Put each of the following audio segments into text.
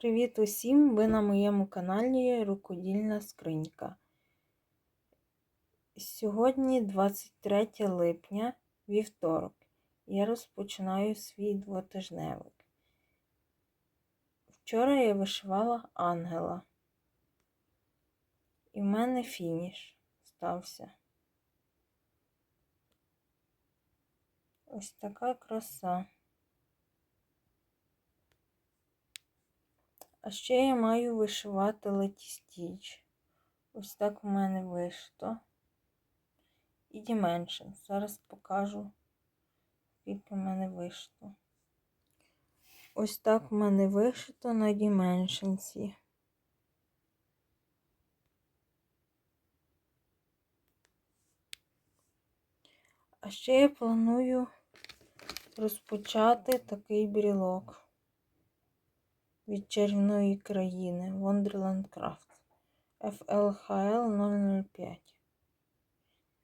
Привіт усім! Ви на моєму каналі Рукодільна Скринька. Сьогодні 23 липня, вівторок. Я розпочинаю свій двотижневик. Вчора я вишивала ангела. І в мене фініш стався. Ось така краса. А ще я маю вишивати летістіч. Ось так в мене вишито. І Dimension. Зараз покажу, скільки в мене вишито. Ось так в мене вишито на Dimensions. А ще я планую розпочати такий брілок від чарівної країни Wonderland Craft FLHL 005.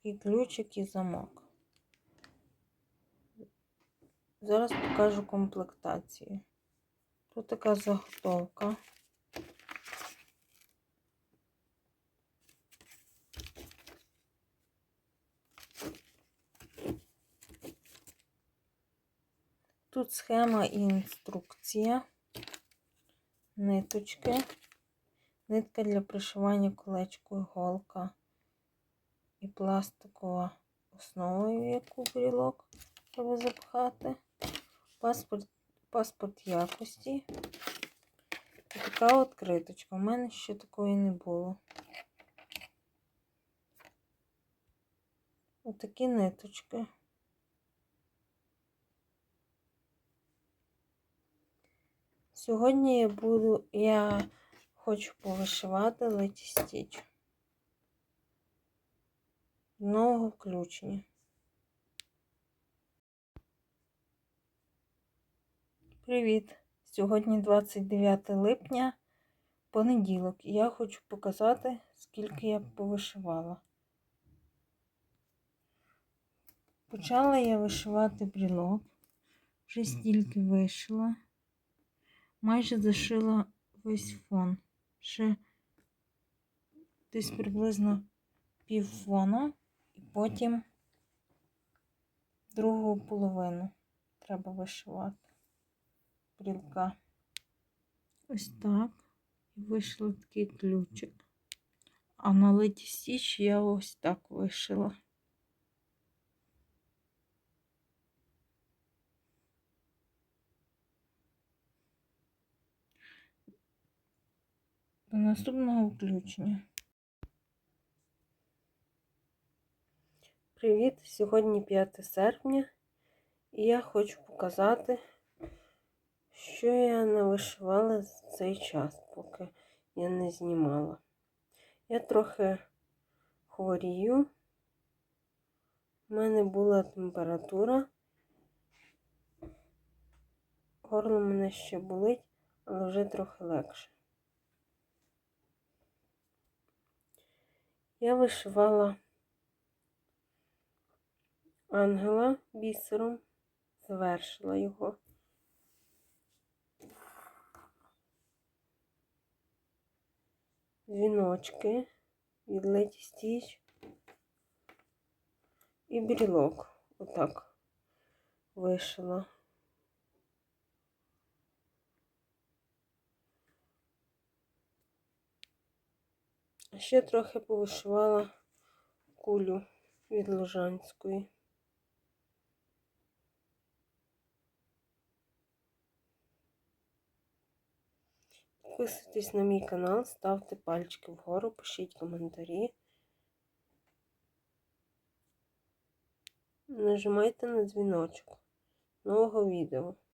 І ключик і замок. Зараз покажу комплектацію. Тут така заготовка. Тут схема і інструкція ниточки, нитка для пришивання колечку, іголка і пластикова основа, яку брілок треба запхати, паспорт, паспорт якості. І така от криточка. У мене ще такої не було. Отакі ниточки. Сьогодні я буду, я хочу повишивати Леті Стіч. Нового включення. Привіт! Сьогодні 29 липня, понеділок, я хочу показати, скільки я повишивала. Почала я вишивати брілок, вже стільки вишила майже зашила весь фон. Ще десь приблизно пів фона, і потім другу половину треба вишивати брілка. Ось так. І вийшов такий ключик. А на леті стіч я ось так вишила. До наступного включення. Привіт! Сьогодні 5 серпня, і я хочу показати, що я не вишивала за цей час, поки я не знімала. Я трохи хворію. У мене була температура. Горло мене ще болить, але вже трохи легше. Я вишивала ангела бісером, завершила його. Дзвіночки від Леті Стіч і брілок. Отак вишила. Ще трохи повишивала кулю від Лужанської. Підписуйтесь на мій канал, ставте пальчики вгору, пишіть коментарі. Нажимайте на дзвіночок нового відео.